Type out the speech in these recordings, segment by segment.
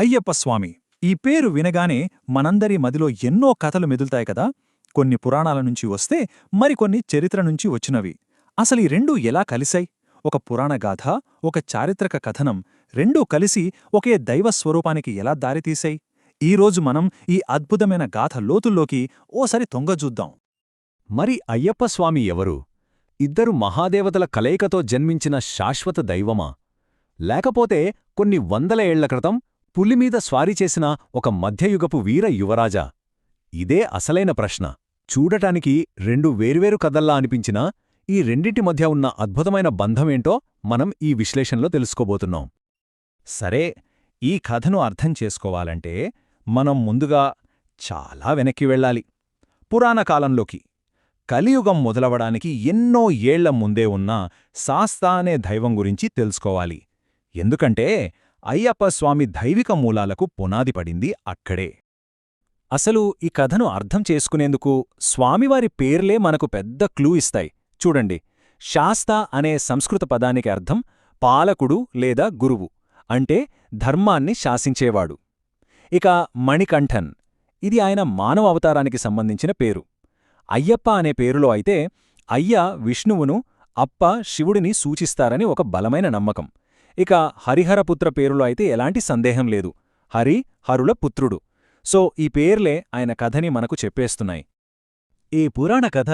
అయ్యప్ప స్వామి. ఈ పేరు వినగానే మనందరి మదిలో ఎన్నో కథలు మెదులుతాయి కదా? కొన్ని పురాణాల నుంచి వస్తే మరికొన్ని చరిత్ర నుంచి వచ్చినవి. అసలు ఈ రెండూ ఎలా కలిశాయి? ఒక పురాణ గాథ ఒక చారిత్రక కథనం రెండూ కలిసి ఒకే దైవ స్వరూపానికి ఎలా దారితీశాయి? ఈరోజు మనం ఈ అద్భుతమైన గాథ లోతుల్లోకి ఓసారి తొంగజూద్దాం మరి అయ్యప్ప స్వామి ఎవరు? ఇద్దరు మహాదేవతల కలయికతో జన్మించిన శాశ్వత దైవమా? లేకపోతే కొన్ని వందల ఏళ్ళ క్రితం పులిమీద స్వారీ చేసిన ఒక మధ్యయుగపు వీర యువరాజా. ఇదే అసలైన ప్రశ్న. చూడటానికి రెండు వేర్వేరు కథల్లా అనిపించినా ఈ రెండింటి మధ్య ఉన్న అద్భుతమైన బంధమేంటో మనం ఈ విశ్లేషణలో తెలుసుకోబోతున్నాం. సరే ఈ కథను అర్థం చేసుకోవాలంటే మనం ముందుగా చాలా వెనక్కి వెళ్ళాలి. పురాణ కాలంలోకి. కలియుగం మొదలవడానికి ఎన్నో ఏళ్ళ ముందే ఉన్న శాస్తా అనే దైవం గురించి తెలుసుకోవాలి. ఎందుకంటే అయ్యప్ప స్వామి దైవిక మూలాలకు పునాది పడింది అక్కడే. అసలు ఈ కథను అర్థం చేసుకునేందుకు స్వామివారి పేర్లే మనకు పెద్ద క్లూ ఇస్తాయి. చూడండి శాస్త అనే సంస్కృత పదానికి అర్థం పాలకుడు లేదా గురువు అంటే ధర్మాన్ని శాసించేవాడు. ఇక మణికంఠన్ ఇది ఆయన మానవ అవతారానికి సంబంధించిన పేరు. అయ్యప్ప అనే పేరులో అయితే అయ్య విష్ణువును అప్ప శివుడిని సూచిస్తారని ఒక బలమైన నమ్మకం. ఇక హరిహరపుత్ర పేరులో అయితే ఎలాంటి సందేహం లేదు. హరి హరుల పుత్రుడు. సో ఈ పేర్లే ఆయన కథని మనకు చెప్పేస్తున్నాయి. ఈ పురాణ కథ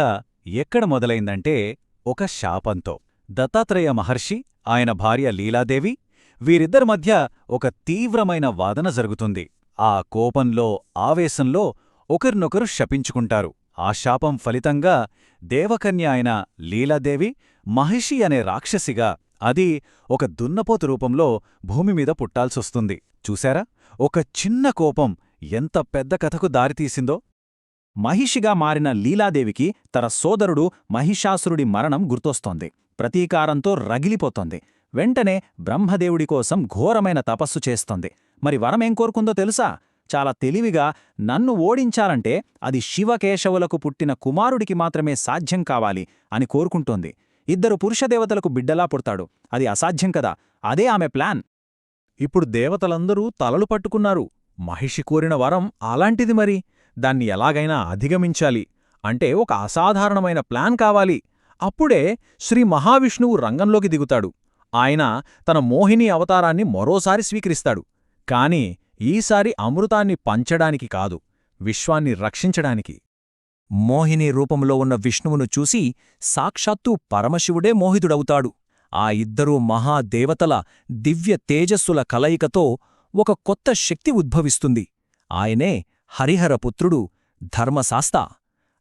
ఎక్కడ మొదలైందంటే ఒక శాపంతో. దత్తాత్రేయ మహర్షి ఆయన భార్య లీలాదేవి వీరిద్దరి మధ్య ఒక తీవ్రమైన వాదన జరుగుతుంది. ఆ కోపంలో ఆవేశంలో ఒకరినొకరు శపించుకుంటారు. ఆ శాపం ఫలితంగా దేవకన్య అయిన లీలాదేవి మహిషి అనే రాక్షసిగా అది ఒక దున్నపోతు రూపంలో భూమిమీద పుట్టాల్సొస్తుంది. చూశారా? ఒక చిన్న కోపం ఎంత పెద్ద కథకు దారితీసిందో మహిషిగా మారిన లీలాదేవికి తన సోదరుడు మహిషాసురుడి మరణం గుర్తొస్తోంది. ప్రతీకారంతో రగిలిపోతోంది. వెంటనే బ్రహ్మదేవుడి కోసం ఘోరమైన తపస్సు చేస్తోంది. మరి వరమేం కోరుకుందో తెలుసా? చాలా తెలివిగా నన్ను ఓడించాలంటే అది శివకేశవులకు పుట్టిన కుమారుడికి మాత్రమే సాధ్యం కావాలి అని కోరుకుంటోంది. ఇద్దరు పురుషదేవతలకు బిడ్డలా పుడతాడు. అది అసాధ్యం కదా? అదే ఆమె ప్లాన్. ఇప్పుడు దేవతలందరూ తలలు పట్టుకున్నారు. మహిషి కోరిన వరం అలాంటిది మరి. దాన్ని ఎలాగైనా అధిగమించాలి. అంటే ఒక అసాధారణమైన ప్లాన్ కావాలి. అప్పుడే శ్రీ మహావిష్ణువు రంగంలోకి దిగుతాడు. ఆయన తన మోహిని అవతారాన్ని మరోసారి స్వీకరిస్తాడు. కాని ఈసారి అమృతాన్ని పంచడానికి కాదు. విశ్వాన్ని రక్షించడానికి. మోహిని రూపంలో ఉన్న విష్ణువును చూసి సాక్షాత్తు పరమశివుడే మోహితుడవుతాడు. ఆ ఇద్దరూ మహాదేవతల దివ్య తేజస్సుల కలయికతో ఒక కొత్త శక్తి ఉద్భవిస్తుంది. ఆయనే హరిహరపుత్రుడు ధర్మశాస్త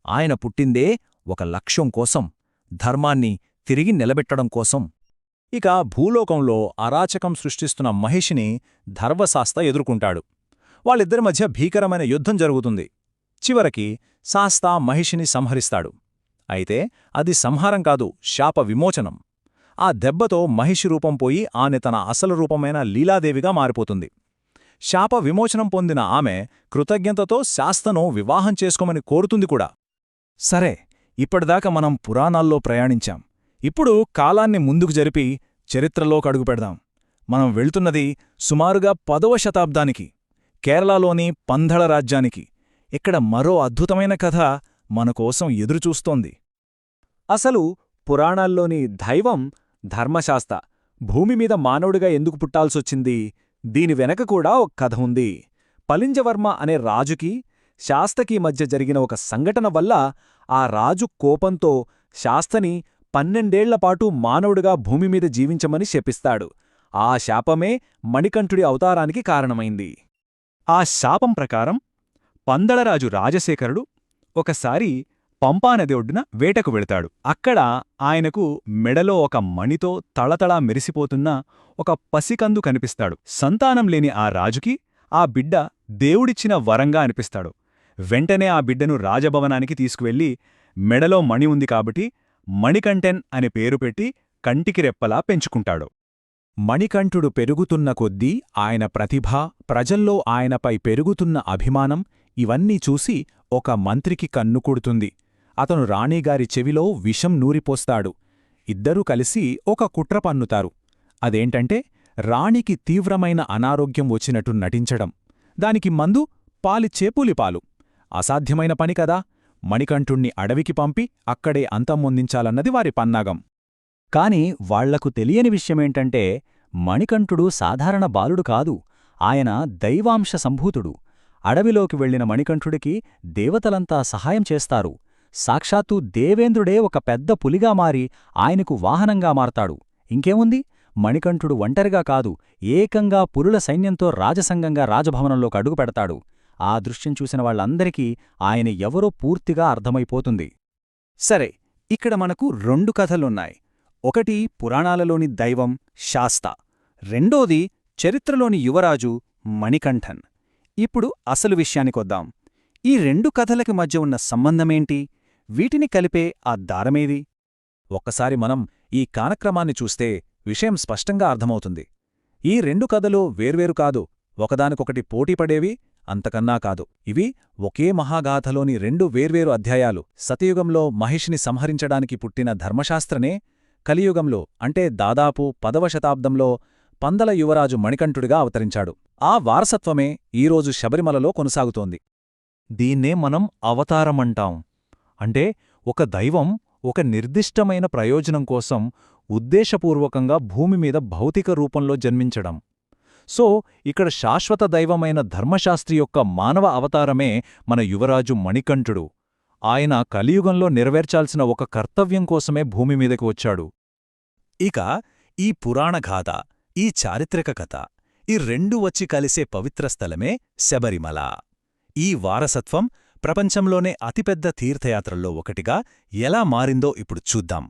ఆయన పుట్టిందే ఒక లక్ష్యం కోసం ధర్మాన్ని తిరిగి నిలబెట్టడం కోసం. ఇక భూలోకంలో అరాచకం సృష్టిస్తున్న మహిషిని ధర్మశాస్త ఎదుర్కొంటాడు. వాళ్ళిద్దరి మధ్య భీకరమైన యుద్ధం జరుగుతుంది. చివరికి శాస్తా మహిషిని సంహరిస్తాడు. అయితే అది సంహారం కాదు శాప విమోచనం. ఆ దెబ్బతో మహిషి రూపం పోయి ఆమె తన అసలు రూపమైన లీలాదేవిగా మారిపోతుంది. శాప విమోచనం పొందిన ఆమె కృతజ్ఞతతో శాస్తను వివాహం చేసుకోమని కోరుతుంది కూడా. సరే ఇప్పటిదాకా మనం పురాణాల్లో ప్రయాణించాం. ఇప్పుడు కాలాన్ని ముందుకు జరిపి చరిత్రలో కడుగుపెడదాం మనం వెళ్తున్నది సుమారుగా పదవ శతాబ్దానికి కేరళలోని పంధళ రాజ్యానికి. ఇక్కడ మరో అద్భుతమైన కథ మనకోసం ఎదురుచూస్తోంది. అసలు పురాణాల్లోని దైవం ధర్మశాస్త భూమిమీద మానవుడిగా ఎందుకు పుట్టాల్సొచ్చింది? దీని వెనక కూడా ఒక కథ ఉంది. పలింజవర్మ అనే రాజుకి శాస్తకి మధ్య జరిగిన ఒక సంఘటన వల్ల ఆ రాజు కోపంతో శాస్తని పన్నెండేళ్ళపాటు మానవుడిగా భూమిమీద జీవించమని శపిస్తాడు. ఆ శాపమే మణికంఠుడి అవతారానికి కారణమైంది. ఆ శాపం ప్రకారం పందళరాజు రాజశేఖరుడు ఒకసారి పంపానది ఒడ్డున వేటకు వెళతాడు. అక్కడ ఆయనకు మెడలో ఒక మణితో తళతళా మెరిసిపోతున్న ఒక పసికందు కనిపిస్తాడు. సంతానం లేని ఆ రాజుకి ఆ బిడ్డ దేవుడిచ్చిన వరంగా అనిపిస్తాడు. వెంటనే ఆ బిడ్డను రాజభవనానికి తీసుకువెళ్ళి మెడలో మణి ఉంది కాబట్టి మణికంఠెన్ అని పేరు పెట్టి కంటికి రెప్పలా పెంచుకుంటాడు. మణికంఠుడు పెరుగుతున్న కొద్దీ ఆయన ప్రతిభ ప్రజల్లో ఆయనపై పెరుగుతున్న అభిమానం ఇవన్నీ చూసి ఒక మంత్రికి కన్నుకూడుతుంది అతను రాణీగారి చెవిలో విషం నూరిపోస్తాడు. ఇద్దరూ కలిసి ఒక కుట్ర పన్నుతారు. అదేంటంటే రాణికి తీవ్రమైన అనారోగ్యం వచ్చినట్టు నటించడం. దానికి మందు పాలిచ్చే పులిపాలు అసాధ్యమైన పని కదా! మణికంఠుణ్ణి అడవికి పంపి అక్కడే అంతమొందించాలన్నది వారి పన్నాగం. కాని వాళ్ళకు తెలియని విషయమేంటంటే మణికంఠుడు సాధారణ బాలుడు కాదు. ఆయన దైవాంశ సంభూతుడు. అడవిలోకి వెళ్ళిన మణికంఠుడికి దేవతలంతా సహాయం చేస్తారు. సాక్షాత్తు దేవేంద్రుడే ఒక పెద్ద పులిగా మారి ఆయనకు వాహనంగా మారతాడు. ఇంకేముంది? మణికంఠుడు ఒంటరిగా కాదు ఏకంగా పురుల సైన్యంతో రాజసంగంగా రాజభవనంలోకి అడుగుపెడతాడు ఆ దృశ్యం చూసిన వాళ్ళందరికీ ఆయన ఎవరో పూర్తిగా అర్థమైపోతుంది. సరే ఇక్కడ మనకు రెండు కథలున్నాయి. ఒకటి పురాణాలలోని దైవం శాస్త. రెండోది చరిత్రలోని యువరాజు మణికంఠన్. ఇప్పుడు అసలు విషయానికొద్దాం ఈ రెండు కథలకి మధ్య ఉన్న సంబంధమేంటి? వీటిని కలిపే ఆ దారమేది? ఒక్కసారి మనం ఈ కాలక్రమాన్ని చూస్తే విషయం స్పష్టంగా అర్థమవుతుంది. ఈ రెండు కథలు వేర్వేరు కాదు. ఒకదానికొకటి పోటీపడేవి అంతకన్నా కాదు. ఇవి ఒకే మహాగాథలోని రెండు వేర్వేరు అధ్యాయాలు. సతయుగంలో మహిషిని సంహరించడానికి పుట్టిన ధర్మశాస్త్రనే కలియుగంలో అంటే దాదాపు పదవ శతాబ్దంలో పందల యువరాజు మణికంఠుడిగా అవతరించాడు. ఆ వారసత్వమే ఈరోజు శబరిమలలో కొనసాగుతోంది. దీన్నే మనం అవతారమంటాం. అంటే ఒక దైవం ఒక నిర్దిష్టమైన ప్రయోజనం కోసం ఉద్దేశపూర్వకంగా భూమి మీద భౌతిక రూపంలో జన్మించడం. సో ఇక్కడ శాశ్వత దైవమైన ధర్మశాస్త్రి యొక్క మానవ అవతారమే మన యువరాజు మణికంఠుడు. ఆయన కలియుగంలో నెరవేర్చాల్సిన ఒక కర్తవ్యం కోసమే భూమి మీదకి వచ్చాడు. ఇక ఈ పురాణగాథ ఈ చారిత్రక కథ. ఈ రెండు వచ్చి కలిసే పవిత్ర స్థలమే శబరిమల. ఈ వారసత్వం ప్రపంచంలోనే అతిపెద్ద తీర్థయాత్రల్లో ఒకటిగా ఎలా మారిందో ఇప్పుడు చూద్దాం.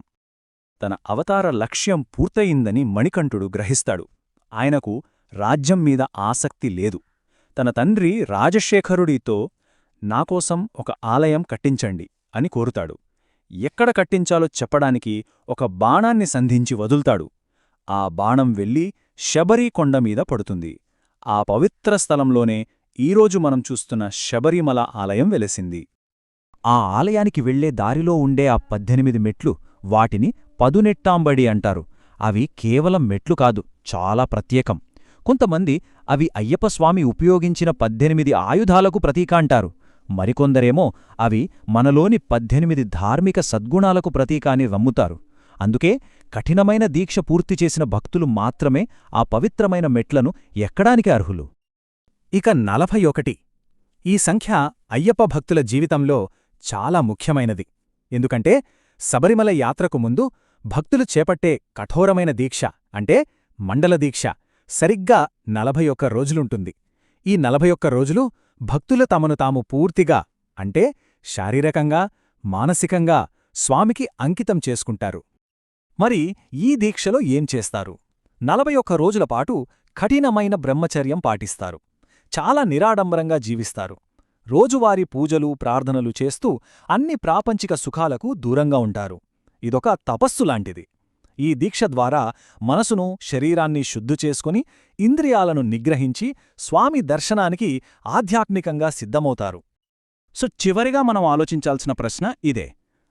తన అవతార లక్ష్యం పూర్తయిందని మణికంఠుడు గ్రహిస్తాడు. ఆయనకు రాజ్యం మీద ఆసక్తి లేదు. తన తండ్రి రాజశేఖరుడితో నాకోసం ఒక ఆలయం కట్టించండి అని కోరుతాడు. ఎక్కడ కట్టించాలో చెప్పడానికి ఒక బాణాన్ని సంధించి వదులుతాడు. ఆ బాణం వెళ్ళి శబరీ కొండ మీద పడుతుంది. ఆ పవిత్ర స్థలంలోనే ఈరోజు మనం చూస్తున్న శబరిమల ఆలయం వెలసింది. ఆ ఆలయానికి వెళ్ళే దారిలో ఉండే ఆ పద్దెనిమిది మెట్లు వాటిని పదునెట్టాంబడి అంటారు. అవి కేవలం మెట్లు కాదు చాలా ప్రత్యేకం. కొంతమంది అవి అయ్యప్పస్వామి ఉపయోగించిన పద్దెనిమిది ఆయుధాలకు ప్రతీక అంటారు. మరికొందరేమో అవి మనలోని పద్దెనిమిది ధార్మిక సద్గుణాలకు ప్రతీక అని రమ్ముతారు అందుకే కఠినమైన దీక్ష పూర్తి చేసిన భక్తులు మాత్రమే ఆ పవిత్రమైన మెట్లను ఎక్కడానికి అర్హులు. ఇక నలభై ఒకటి. ఈ సంఖ్య అయ్యప్ప భక్తుల జీవితంలో చాలా ముఖ్యమైనది. ఎందుకంటే శబరిమల యాత్రకు ముందు భక్తులు చేపట్టే కఠోరమైన దీక్ష అంటే మండల దీక్ష సరిగ్గా నలభై ఒక్క రోజులుంటుంది. ఈ నలభై ఒక్క రోజులు భక్తులు తమను తాము పూర్తిగా అంటే శారీరకంగా మానసికంగా స్వామికి అంకితం చేసుకుంటారు. మరి ఈ దీక్షలో ఏం చేస్తారు? నలభై ఒక్క రోజుల పాటు కఠినమైన బ్రహ్మచర్యం పాటిస్తారు. చాలా నిరాడంబరంగా జీవిస్తారు. రోజువారీ పూజలు ప్రార్థనలు చేస్తూ అన్ని ప్రాపంచిక సుఖాలకు దూరంగా ఉంటారు. ఇదొక తపస్సు లాంటిది. ఈ దీక్ష ద్వారా మనసును శరీరాన్ని శుద్ధి చేసుకుని ఇంద్రియాలను నిగ్రహించి స్వామి దర్శనానికి ఆధ్యాత్మికంగా సిద్ధమవుతారు. సో చివరిగా మనం ఆలోచించాల్సిన ప్రశ్న ఇదే.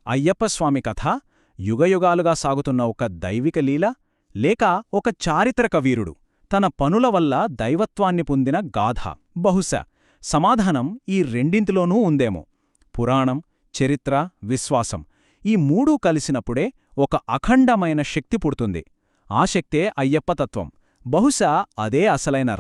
అయ్యప్పస్వామి కథ యుగయుగాలుగా సాగుతున్న ఒక దైవిక లీల లేక ఒక చారిత్రక వీరుడు. తన పనుల వల్ల దైవత్వాన్ని పొందిన గాథ బహుశా సమాధానం ఈ రెండింటిలోనూ ఉందేమో. పురాణం చరిత్ర విశ్వాసం ఈ మూడూ కలిసినప్పుడే ఒక అఖండమైన శక్తి పుడుతుంది. ఆ శక్తే అయ్యప్పతత్వం బహుశా అదే అసలైన